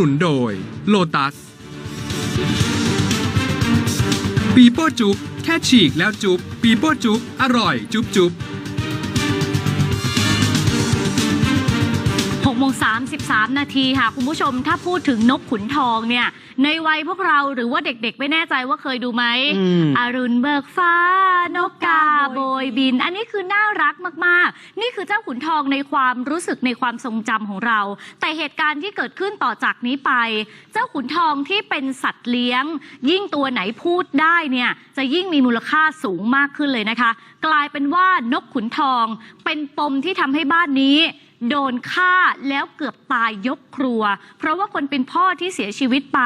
นุนโดย Lotus ปีโป้จุ๊บแค่ฉีกแล้วจุ๊บปีโป้จุ๊บอร่อยจุ๊บจุ๊บ 6โมง33 นาทีค่ะ คุณผู้ชมถ้าพูดถึงนกขุนทองเนี่ย ในวัยพวกเราหรือว่าเด็กๆ ไม่แน่ใจว่าเคยดูไหมอืม อรุณเบิกฟ้า นกกาโบยบิน อันนี้คือน่ารักมากๆ นี่คือเจ้าขุนทองในความรู้สึกในความทรงจำของเรา แต่เหตุการณ์ที่เกิดขึ้นต่อจากนี้ไป เจ้าขุนทองที่เป็นสัตว์เลี้ยง ยิ่งตัวไหนพูดได้เนี่ยจะยิ่งมีมูลค่าสูงมากขึ้นเลยนะคะ กลายเป็นว่านกขุนทองเป็นปมที่ทำให้บ้านนี้ โดนฆ่าแล้วเกือบตายยกครัว เพราะว่าคนเป็นพ่อที่เสียชีวิตไป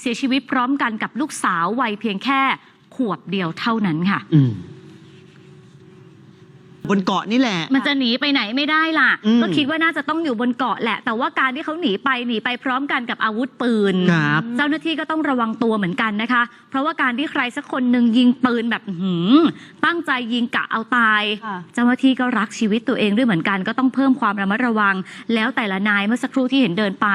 เสียชีวิตพร้อมกันกับลูกสาววัยเพียงแค่ขวบเดียวเท่านั้นค่ะอื บนเกาะนี่แหละ มันจะหนีไปไหนไม่ได้ล่ะ อืม ก็คิดว่าน่าจะต้องอยู่บนเกาะแหละ แต่ว่าการที่เขาหนีไปหนีไปพร้อมกันกับอาวุธปืน ครับ เจ้าหน้าที่ก็ต้องระวังตัวเหมือนกันนะคะ เพราะว่าการที่ใครสักคนหนึ่งยิงปืนแบบอื้อหือตั้งใจยิงกะเอาตาย ค่ะ เจ้าหน้าที่ก็รักชีวิตตัวเองด้วยเหมือนกัน ก็ต้องเพิ่มความระมัดระวัง แล้วแต่ละนายเมื่อสักครู่ที่เห็นเดินไป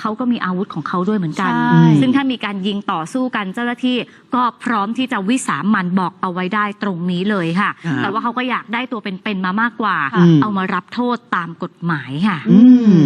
เขาก็มีอาวุธของเขาด้วยเหมือนกัน ใช่ ซึ่งถ้ามีการยิงต่อสู้กันเจ้าหน้าที่ก็พร้อมที่จะวิสามันบอกเอาไว้ได้ตรงนี้เลยค่ะครับแต่ว่าเขาก็อยากได้ตัวเป็นๆมามากกว่าค่ะอืม เอามารับโทษตามกฎหมายค่ะ อืม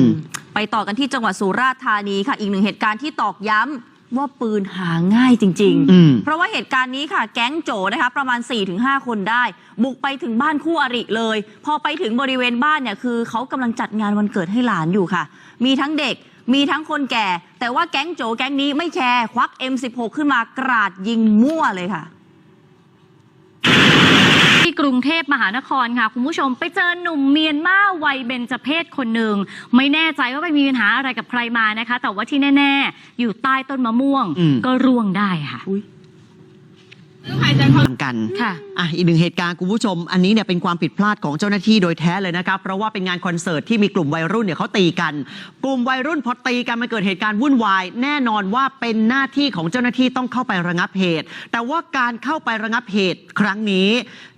ไปต่อกันที่จังหวัดสุราษฎร์ธานีค่ะ อีกหนึ่งเหตุการณ์ที่ตอกย้ำว่าปืนหาง่ายจริง อืมเพราะว่าเหตุการณ์นี้ค่ะ แก๊งโจนะคะ ประมาณ 4-5 คนได้ บุกไปถึงบ้านคู่อริเลย พอไปถึงบริเวณบ้านเนี่ยคือเขากำลังจัดงานวันเกิดให้หลานอยู่ค่ะ มีทั้งเด็ก มีทั้งคนแก่ แต่ว่าแก๊งโจแก๊งนี้ไม่แคร์ควัก M16 ขึ้นมากราดยิงมั่วเลยค่ะ ที่กรุงเทพมหานครค่ะ คุณผู้ชมไปเจอหนุ่มเมียนมาวัยเบญจเพศคนหนึ่ง ไม่แน่ใจว่าไปมีปัญหาอะไรกับใครมานะคะ แต่ว่าที่แน่ ๆ อยู่ใต้ต้นมะม่วงอืมก็ร่วงได้ค่ะทำ กันค่ะอะอีกหนึ่งเหตุการณ์คุณผู้ชม อันนี้เนี่ยเป็นความผิดพลาดของเจ้าหน้าที่โดยแท้เลยนะครับ เพราะว่าเป็นงานคอนเสิร์ตที่มีกลุ่มวัยรุ่นเนี่ยเขาตีกัน กลุ่มวัยรุ่นพอตีกันมันเกิดเหตุการณ์วุ่นวาย แน่นอนว่าเป็นหน้าที่ของเจ้าหน้าที่ต้องเข้าไประงับเหตุ แต่ว่าการเข้าไประงับเหตุครั้งนี้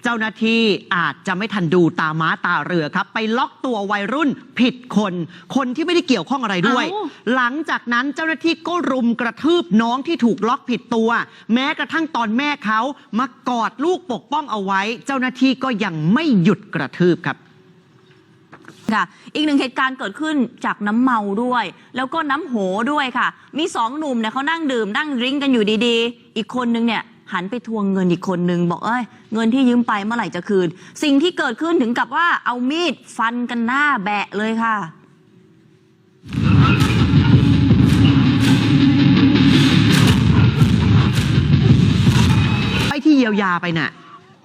เจ้าหน้าที่อาจจะไม่ทันดูตาม้าตาเรือครับ ไปล็อกตัววัยรุ่นผิดคน คนที่ไม่ได้เกี่ยวข้องอะไรด้วยเอ้าหลังจากนั้นเจ้าหน้าที่ก็รุมกระทืบน้องที่ถูกล็อกผิดตัว แม้กระทั่งตอนแม่เขามากอดลูกปกป้องเอาไว้ เจ้าหน้าที่ก็ยังไม่หยุดกระทืบครับค่ะอีกหนึ่งเหตุการณ์เกิดขึ้นจากน้ำเมาด้วย แล้วก็น้ำโหด้วยค่ะ มีสองหนุ่มเนี่ยเขานั่งดื่มนั่งริ้งกันอยู่ดีๆ อีกคนนึงเนี่ยหันไปทวงเงินอีกคนนึง บอกเอ้ยเงินที่ยืมไปเมื่อไหร่จะคืน สิ่งที่เกิดขึ้นถึงกับว่าเอามีดฟันกันหน้าแบะเลยค่ะ ที่เยียวยาไปน่ะ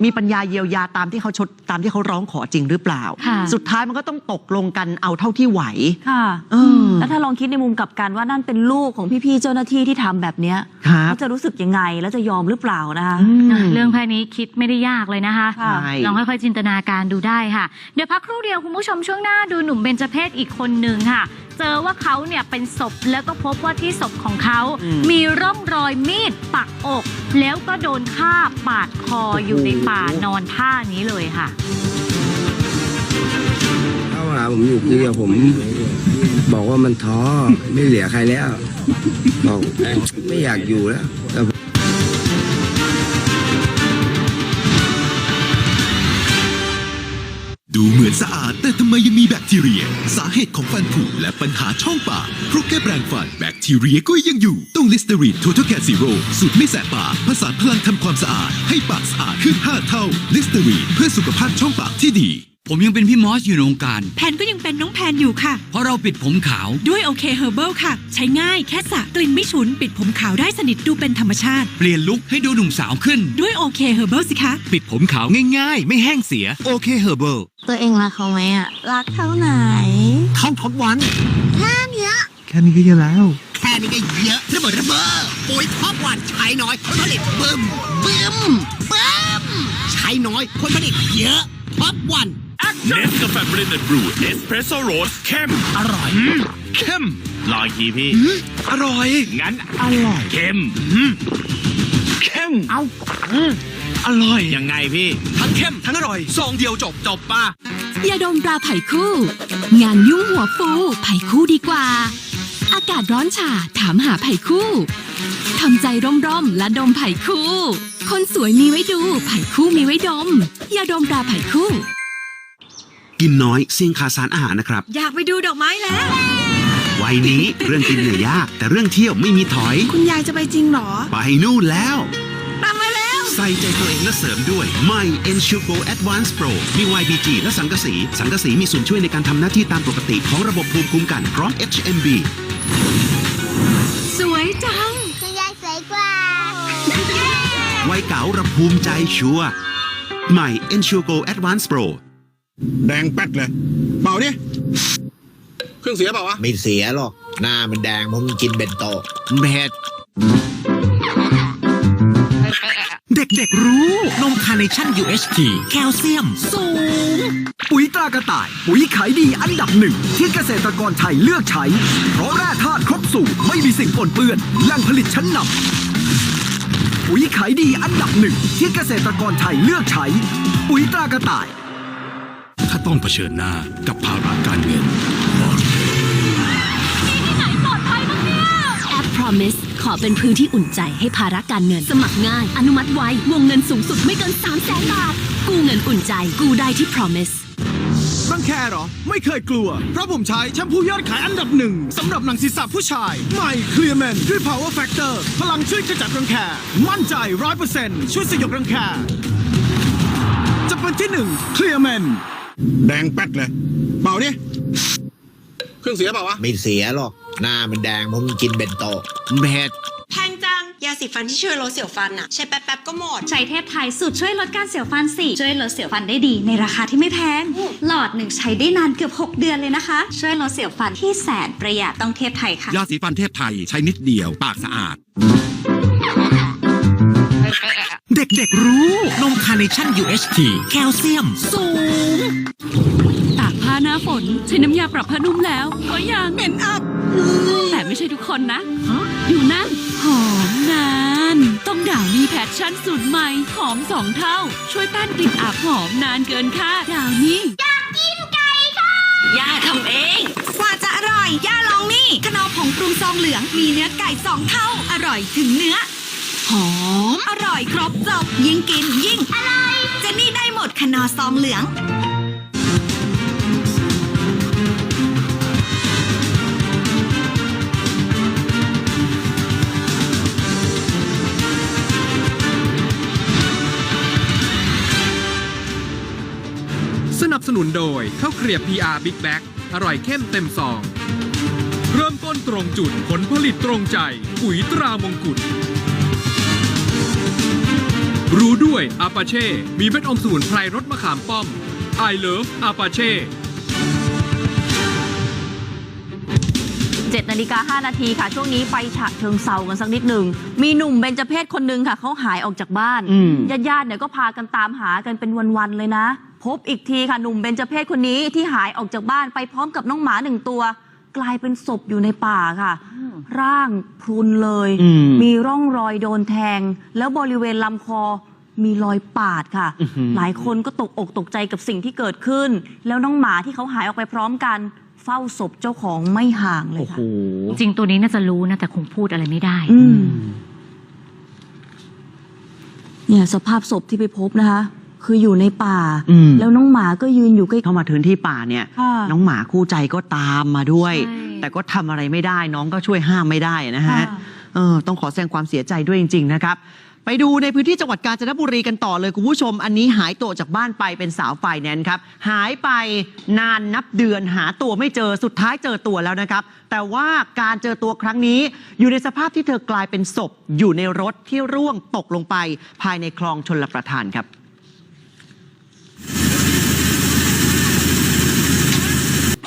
มีปัญญาเยียวยาตามที่เขาชดตามที่เขาร้องขอจริงหรือเปล่า ค่ะสุดท้ายมันก็ต้องตกลงกันเอาเท่าที่ไหว ค่ะเออแล้วถ้าลองคิดในมุมกลับกันว่านั่นเป็นลูกของพี่ๆเจ้าหน้าที่ที่ทำแบบเนี้ยครับเขาจะรู้สึกยังไงแล้วจะยอมหรือเปล่านะคะ อืม เรื่องภายนี้คิดไม่ได้ยากเลยนะคะค่ะใช่ ลองค่อยๆจินตนาการดูได้ค่ะ เดี๋ยวพักครู่เดียวคุณผู้ชมช่วงหน้าดูหนุ่มเบญจเพศอีกคนหนึ่งค่ะ เจอว่าเขาเนี่ยเป็นศพแล้วก็พบว่าที่ศพของเขาอืมมีร่องรอยมีดปักอก แล้วก็โดนฆ่าปาดคออยู่ในป่านอนท่านี้เลยค่ะเข้าหาผมอยู่คุยกับผม บอกว่ามันท้อไม่เหลือใครแล้วบอกไม่อยากอยู่แล้ว ดูเหมือนสะอาดแต่ทำไมยังมีแบคทีเรีย สาเหตุของฟันผุและปัญหาช่องปากเพราะแก้แปรงฟันแบคทีเรียก็ยังอยู่ ต้องลิสเตอรีนท o ท a l แค r ซีโร่สูตรไม่แสบปากผสานพลังทำความสะอาด ให้ปากสะอาดขึ้น 5 เท่าลิสเตอรีนเพื่อสุขภาพช่องปากที่ดี ผมยังเป็นพี่มอสอยู่ในวงการ แพนก็ยังเป็นน้องแพนอยู่ค่ะ เพราะเราปิดผมขาว ด้วยโอเคเฮอร์เบิลค่ะ ใช้ง่ายแค่สระกลิ่นไม่ฉุน ปิดผมขาวได้สนิทดูเป็นธรรมชาติ เปลี่ยนลุคให้ดูหนุ่มสาวขึ้น ด้วยโอเคเฮอร์เบิลสิคะ ปิดผมขาวง่ายๆ ไม่แห้งเสียโอเคเฮอร์เบิล ตัวเองรักเขาไหมอะรักเท่าไหน เข้าท็อปวัน แค่เนี้ยแค่นี้ก็เยอะแล้ว แค่นี้ก็เยอะระเบิดระเบ้อปุ๋ยทอปวันใช้น้อยผลผลิตบึ้มบึ้มบึ้มใช้น้อยผลผลิตเยอะท็อปวันเนสกาแฟบรินด์บรูเอสเพรสโซ่โรสเข้มอร่อยเข้มลอยทีพี่ อร่อย งั้นอร่อยเข้มเข้มเอา อร่อย ยังไงพี่ ทั้งเข้มทั้งอร่อยซองเดียวจบจบป่ะยาดมตราไผ่คู่ งานยุ่งหัวฟูไผ่คู่ดีกว่า อากาศร้อนฉาถามหาไผ่คู่ทำใจร่มๆและดมไผ่คู่ คนสวยมีไว้ดูไผ่คู่มีไว้ดมอย่าดมตราไผ่คู่ กินน้อยเสี่ยงขาดสารอาหารนะครับ อยากไปดูดอกไม้แล้ว วัยนี้เรื่องกินเหนื่อยยาก แต่เรื่องเที่ยวไม่มีถอย คุณยายจะไปจริงเหรอ ไปนู่นแล้วตามมาแล้ว ใส่ใจตัวเองและเสริมด้วยใหม่ Ensure Advanced Pro มี YBG และสังกะสี สังกะสีมีส่วนช่วยในการทำหน้าที่ตามปกติของระบบภูมิคุ้มกันพร้อม HMB สวยจัง คุณยายสวยกว่า วัยเก๋าระภูมิใจชัวร์ใหม่ Ensure Go Advanced Pro แดงแป๊ดเลย เป่าดิเครื่องเสียเปล่าวะ ไม่เสียหรอก หน้ามันแดงเพราะมันกินเบนโตะเผ็ด ด็กๆรู้ นมคาร์เนชั่น UHT แคลเซียม สูง ปุ๋ยตรากระต่าย ปุ๋ยขายดีอันดับหนึ่ง ที่เกษตรกรไทยเลือกใช้ เพราะแร่ธาตุครบสูตรไม่มีสิ่งปนเปื้อนแหล่งผลิตชั้นนำปุ๋ยขายดีอันดับหนึ่งที่เกษตรกรไทยเลือกใช้ ปุ๋ยตรากระต่าย ถ้าต้องเผชิญหน้ากับภาระการเงินแอป Promise ข อเป็นพื้นที่อุ่นใจให้ภาระการเงิน สมัครง่าย อนุมัติไววงเงินสูงสุดไม่เกิน3 0 0แสนบาท กู้เงินอุ่นใจ กู้ได้ที่ Promise รังแคเหรอ ไม่เคยกลัว เพราะผมใช้แชมพูยอดขายอันดับหนึ่งสำหรับหนังศีรษะผู้ชาย ใหม่ Clearman ด้วย Power Factor พลังช่วยขจัดรังแค มั่นใจ100%ช่วยสยบรังแค จะเป็นที่หนึ่ง Clearman แดงแป๊ดเลย เป่าดิเครื่องเสียเปล่าวะ ไม่เสียหรอก หน้ามันแดงเพราะมันกินเบนโตะเผ็ดแพงจัง ยาสีฟันที่ช่วยลดเสียวฟันอะใช้แป๊บๆก็หมด ใช้เทพไทยสูตรช่วยลดการเสียวฟันสี่ช่วยลดเสียวฟันได้ดีในราคาที่ไม่แพง หลอดหนึ่งใช้ได้นานเกือบ 6 เดือนเลยนะคะ ช่วยลดเสียวฟันที่แสนประหยัดต้องเทพไทยค่ะ ยาสีฟันเทพไทยใช้นิดเดียวปากสะอาด เด็กๆรู้ นมคาร์เนชั่น UHT แคลเซียม สูง ตากผ้าหน้าฝน ใช้น้ำยาปรับผ้านุ่มแล้วก็ยังเหม็นอับ แต่ไม่ใช่ทุกคนนะดูนั่นหอมนาน ต้องด่ามีแพชชั่นสูตรใหม่ หอมสองเท่า ช่วยต้านกลิ่นอับหอมนานเกินคาดดาวนี่ย่าทำเอง กว่าจะอร่อยย่าลองนี่ขนมผงปรุงซองเหลืองมีเนื้อไก่สองเท่า อร่อยถึงเนื้อ หอม อร่อยครบจบยิ่งกินยิ่ง อร่อยเจนนี่ได้หมดขนอซองเหลือง นับสนุนโดยข้าวเกรียบ PR Big Bag อร่อยเข้มเต็มซอง เริ่มต้นตรงจุดผลผลิตตรงใจปุ๋ยตรามงกุฎรู้ด้วยอาปาเช่ มีเม็ดอมสมุนไพรรสมะขามป้อม I love อาปาเช่7นาฬิกา5นาทีค่ะ ช่วงนี้ไปฉะเชิงเซากันสักนิดหนึ่ง มีหนุ่มเบญจเพศคนหนึ่งค่ะ เขาหายออกจากบ้านอืมญาติญาติๆเนี่ยก็พากันตามหากันเป็นวัน ๆ เลยนะพ บอีกทีค่ะหนุ่มเบญจเพศคนนี้ที่หายออกจากบ้านไปพร้อมกับน้องหมาหนึ่งตัว กลายเป็นศพอยู่ในป่าค่ะ ร่างพรุนเลย อืมมีร่องรอยโดนแทง แล้วบริเวณลำคอมีรอยปาดค่ะ อื้อหือ หลายคนก็ตกอกตกใจกับสิ่งที่เกิดขึ้น แล้วน้องหมาที่เขาหายออกไปพร้อมกัน เฝ้าศพเจ้าของไม่ห่างเลยโอ้โห ค่ะจริงตัวนี้น่าจะรู้นะ แต่คงพูดอะไรไม่ได้ อืม เนี่ยสภาพศพที่ไปพบนะคะ คืออยู่ในป่า อืม แล้วน้องหมาก็ยืนอยู่ใกล้ เข้ามาถึงที่ป่าเนี่ย ค่ะน้องหมาคู่ใจก็ตามมาด้วย ใช่ แต่ก็ทำอะไรไม่ได้น้องก็ช่วยห้ามไม่ได้นะฮะ ค่ะ เออต้องขอแสดงความเสียใจด้วยจริง ๆ นะครับ ไปดูในพื้นที่จังหวัดกาญจนบุรีกันต่อเลยคุณผู้ชม อันนี้หายตัวจากบ้านไปเป็นสาวไฟแนนซ์ครับ หายไปนานนับเดือนหาตัวไม่เจอสุดท้ายเจอตัวแล้วนะครับ แต่ว่าการเจอตัวครั้งนี้ อยู่ในสภาพที่เธอกลายเป็นศพ อยู่ในรถที่ร่วงตกลงไป ภายในคลองชนลประทานครับ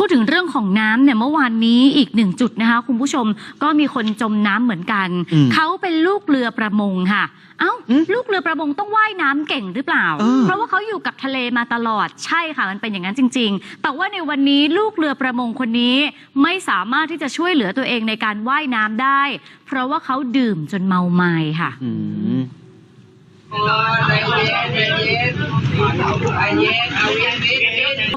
พูดถึงเรื่องของน้ำเนี่ยเมื่อวานนี้อีกหนึ่งจุดนะคะ คุณผู้ชมก็มีคนจมน้ำเหมือนกัน อืมเขาเป็นลูกเรือประมงค่ะ เอ้า อืมลูกเรือประมงต้องว่ายน้ำเก่งหรือเปล่า เออ เพราะว่าเขาอยู่กับทะเลมาตลอดใช่ค่ะมันเป็นอย่างนั้นจริง ๆ แต่ว่าในวันนี้ลูกเรือประมงคนนี้ไม่สามารถที่จะช่วยเหลือตัวเองในการว่ายน้ำได้ เพราะว่าเขาดื่มจนเมาไม้ค่ะ อืมมไม่ เ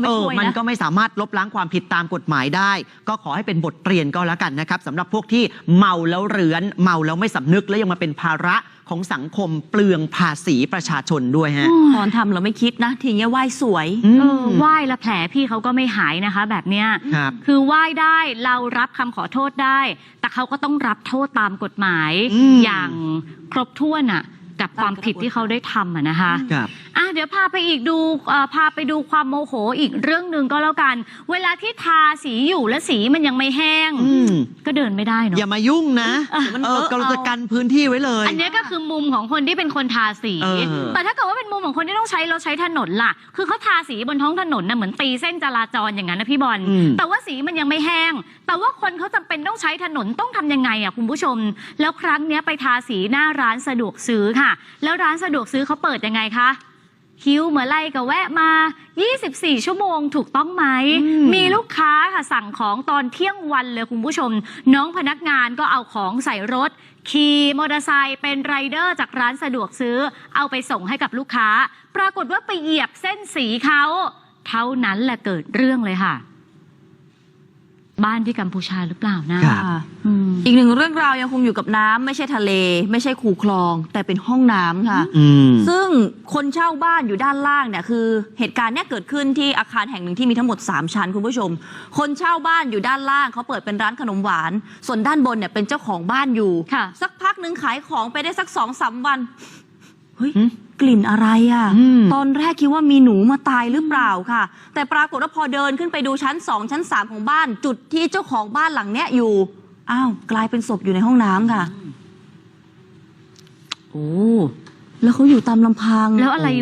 ออช่วยมันนะก็ไม่สามารถลบล้างความผิดตามกฎหมายได้ ก็ขอให้เป็นบทเรียนก็แล้วกันนะครับสำหรับพวกที่เมาแล้วเรือน เมาแล้วไม่สำนึกแล้วยังมาเป็นภาระของสังคมเปลืองภาษีประชาชนด้วยฮะ ตอนทำเราไม่คิดนะ ทีเนี้ยไหว้สวยอืมเออไหว้และแผลพี่เขาก็ไม่หายนะคะ แบบเนี้ยครับ คือไหว้ได้เรารับคำขอโทษได้ แต่เขาก็ต้องรับโทษตามกฎหมายอืม อย่างครบถ้วนอะ กับความผิดที่เขาได้ทำอะนะคะครับ อะ เดี๋ยวพาไปอีกดูเอ่อพาไปดูความโมโหอีกเรื่องหนึ่งก็แล้วกัน เวลาที่ทาสีอยู่และสีมันยังไม่แห้งอืมก็เดินไม่ได้เนาะอย่ามายุ่งนะมันเอเลออะกำลังจะเอากันพื้นที่ไว้เลย อันเนี้ยก็คือมุมของคนที่เป็นคนทาสีเออแต่ถ้าเกิดว่าเป็นมุมของคนที่ต้องใช้รถใช้ถนนล่ะ คือเขาทาสีบนท้องถนนนะเหมือนตีเส้นจราจรอย่างนั้นนะพี่บอลอืมแต่ว่าสีมันยังไม่แห้ง แต่ว่าคนเขาจำเป็นต้องใช้ถนนต้องทำยังไงอะคุณผู้ชม แล้วครั้งเนี้ยไปทาสีหน้าร้านสะดวกซื้อค่ะ แล้วร้านสะดวกซื้อเขาเปิดยังไงคะ คิวเมื่อไรก็แวะมา 24 ชั่วโมงถูกต้องไหมอืมมีลูกค้าค่ะสั่งของตอนเที่ยงวันเลยคุณผู้ชม น้องพนักงานก็เอาของใส่รถ ขี่มอเตอร์ไซค์เป็นไรเดอร์จากร้านสะดวกซื้อ เอาไปส่งให้กับลูกค้า ปรากฏว่าไปเหยียบเส้นสีเขา เท่านั้นแหละเกิดเรื่องเลยค่ะ บ้านที่กัมพูชาหรือเปล่านะ ครับอืม อีกหนึ่งเรื่องราวยังคงอยู่กับน้ำไม่ใช่ทะเล ไม่ใช่คูคลอง แต่เป็นห้องน้ำค่ะ อืม ซึ่งคนเช่าบ้านอยู่ด้านล่างเนี่ยคือเหตุการณ์เนี้ยเกิดขึ้นที่อาคารแห่งหนึ่งที่มีทั้งหมด 3 ชั้นคุณผู้ชม คนเช่าบ้านอยู่ด้านล่างเขาเปิดเป็นร้านขนมหวาน ส่วนด้านบนเนี่ยเป็นเจ้าของบ้านอยู่ ค่ะ สักพักหนึ่งขายของไปได้สักสองสามวัน เฮ้ย หืม กลิ่นอะไรอะ่ะอืมตอนแรกคิดว่ามีหนูมาตายหรือเปล่าค่ะ แต่ปรากฏว่าพอเดินขึ้นไปดูชั้นสองชั้นสามของบ้าน จุดที่เจ้าของบ้านหลังเนี้ยอยู่ อ้าว กลายเป็นศพอยู่ในห้องน้ำค่ะ โอ้ แล้วเขาอยู่ตามลำพัง แล้วอะไรอยู่